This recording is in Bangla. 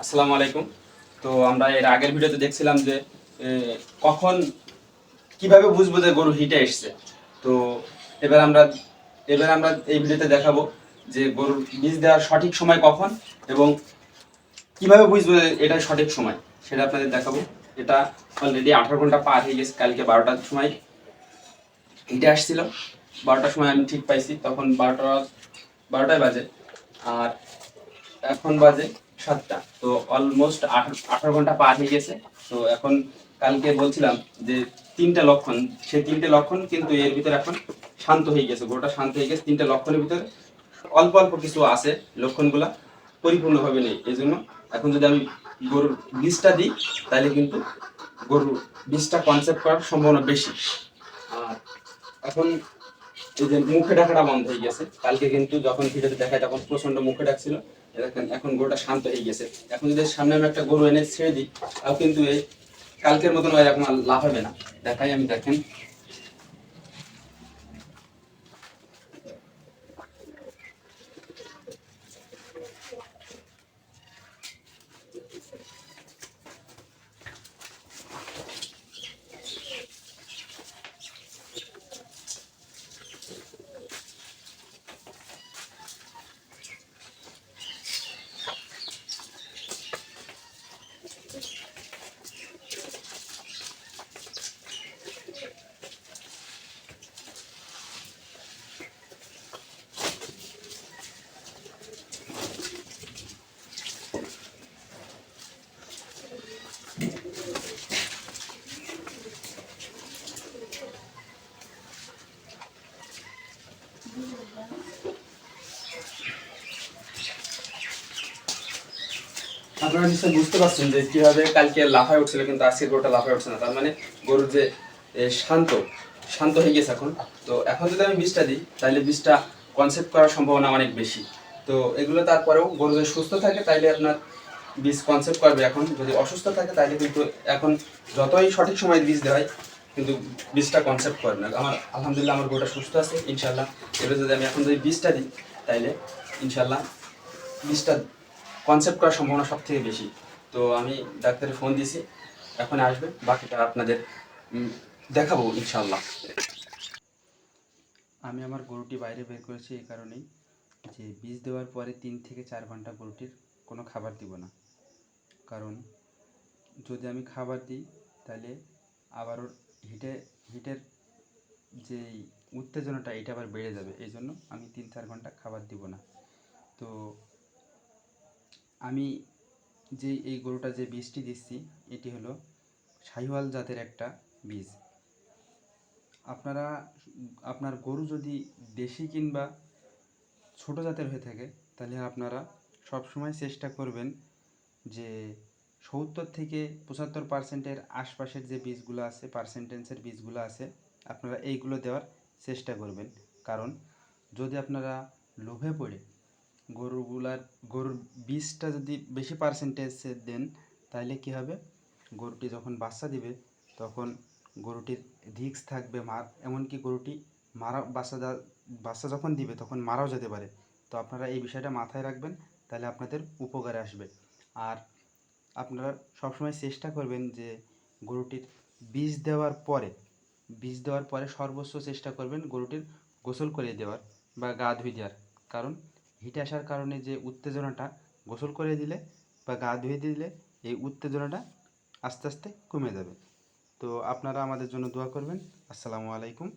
আসসালামু আলাইকুম। তো আমরা এর আগের ভিডিওতে দেখছিলাম যে কখন কীভাবে বুঝব যে গরু হিটে এসছে। তো এবার আমরা এবার আমরা এই ভিডিওতে দেখাবো যে গরুর বীজ দেওয়ার সঠিক সময় কখন এবং কীভাবে বুঝব এটা সঠিক সময়, সেটা আপনাদের দেখাবো। এটা অলরেডি আঠারো ঘণ্টা পার হয়ে গেছে, কালকে বারোটার সময় হিটে আসছিল। বারোটার সময় আমি ঠিক পাইছি, তখন বারোটা, বারোটায় বাজে। আর এখন বাজে সাতটা। তো অলমোস্ট আঠারো ঘণ্টা পার হয়ে গেছে। তো এখন কালকে বলছিলাম যে তিনটা লক্ষণ সেই তিনটে লক্ষণ কিন্তু এর ভিতরে এখন শান্ত হয়ে গেছে, গোটা শান্ত হয়ে গেছে। তিনটে লক্ষণের ভিতরে অল্প অল্প কিছু আছে লক্ষণগুলা পরিপূর্ণভাবে নেই। এই জন্য এখন যদি আমি গরুর বীজটা দিই, তাহলে কিন্তু গরুর বীজটা কনসেপ্ট করার সম্ভাবনা বেশি। আর এখন এই যে মুখে ডাকাটা বন্ধ হয়ে গেছে। কালকে কিন্তু যখন ভিডিওতে দেখায় তখন প্রচণ্ড মুখে ডাকছিল। দেখেন, এখন গরুটা শান্ত হয়ে গেছে। এখন যদি সামনে আমি একটা গরু এনে ছেড়ে দিই, তাও কিন্তু এই কালকের মতন এখন লাভ হবে না। দেখাই আমি, দেখেন। আপনারা নিশ্চয়ই বুঝতে পারছেন যে কীভাবে কালকে লাফায় উঠছিল, কিন্তু আজকের গরুটা লাফায় উঠছে না। তার মানে গরুর যে শান্ত শান্ত হয়ে গেছে এখন। তো এখন যদি আমি বীজটা দিই, তাহলে বীজটা কনসেপ্ট করার সম্ভাবনা অনেক বেশি। তো এগুলো তারপরেও গরু যদি সুস্থ থাকে, তাইলে আপনার বীজ কনসেপ্ট করবে এখন। যদি অসুস্থ থাকে তাহলে কিন্তু এখন যতই সঠিক সময় বীজ দেওয়া হয় কিন্তু বীজটা কনসেপ্ট করে না। আমার, আলহামদুলিল্লাহ আমার গরুটা সুস্থ আছে ইনশাল্লাহ এবার যদি আমি এখন যদি বীজটা দিই, তাইলে ইনশাল্লাহ বীজটা কনসেপ্ট করার সম্ভাবনা সব থেকে বেশি। তো আমি ডাক্তারের ফোন দিয়েছি এখন আসবে, বাকিটা আপনাদের দেখাবো ইনশাল্লাহ আমি আমার গরুটি বাইরে বের করেছি এই কারণেই যে বীজ দেওয়ার পরে তিন থেকে চার ঘণ্টা গরুটির কোনো খাবার দিব না। কারণ যদি আমি খাবার দিই তাহলে আবার ওর হিটে, হিটের যে উত্তেজনাটা এটা আবার বেড়ে যাবে। এই জন্য আমি তিন চার ঘণ্টা খাবার দিব না। তো আমি যে, এই গরুটা যে বীজটি দিচ্ছি, এটি হলো শাহিওয়াল জাতের একটা বীজ। আপনারা, আপনার গরু যদি দেশি কিংবা ছোট জাতের হয়ে থাকে, তাহলে আপনারা সবসময় চেষ্টা করবেন যে সত্তর থেকে পঁচাত্তর পার্সেন্টের আশপাশের যে বীজগুলো আছে পার্সেন্টেন্সের বীজগুলো আছে, আপনারা এইগুলো দেওয়ার চেষ্টা করবেন। কারণ যদি আপনারা লোভে পড়ে গরুগুলার, গরুর বীজটা যদি বেশি পার্সেন্টেজে দেন, তাহলে কি হবে? গরুটি যখন বাচ্চা দিবে, তখন গরুটির রিক্স থাকবে মার, এমনকি গরুটি মারা, বাচ্চা বাচ্চা যখন দিবে, তখন মারাও যেতে পারে। তো আপনারা এই বিষয়টা মাথায় রাখবেন, তাহলে আপনাদের উপকারে আসবে। আর আপনারা সবসময় চেষ্টা করবেন যে গরুটির বীজ দেওয়ার পরে, বীজ দেওয়ার পরে সর্বোচ্চ চেষ্টা করবেন গরুটির গোসল করে দেওয়ার বা গা ধুয়ে দেওয়ার। কারণ হিটে আসার কারণে যে উত্তেজনাটা গোসল করে দিলে বা গা ধুয়ে দিলে এই উত্তেজনাটা আস্তে আস্তে কমে যাবে। তো আপনারা আমাদের জন্য দোয়া করবেন। আসসালামু আলাইকুম।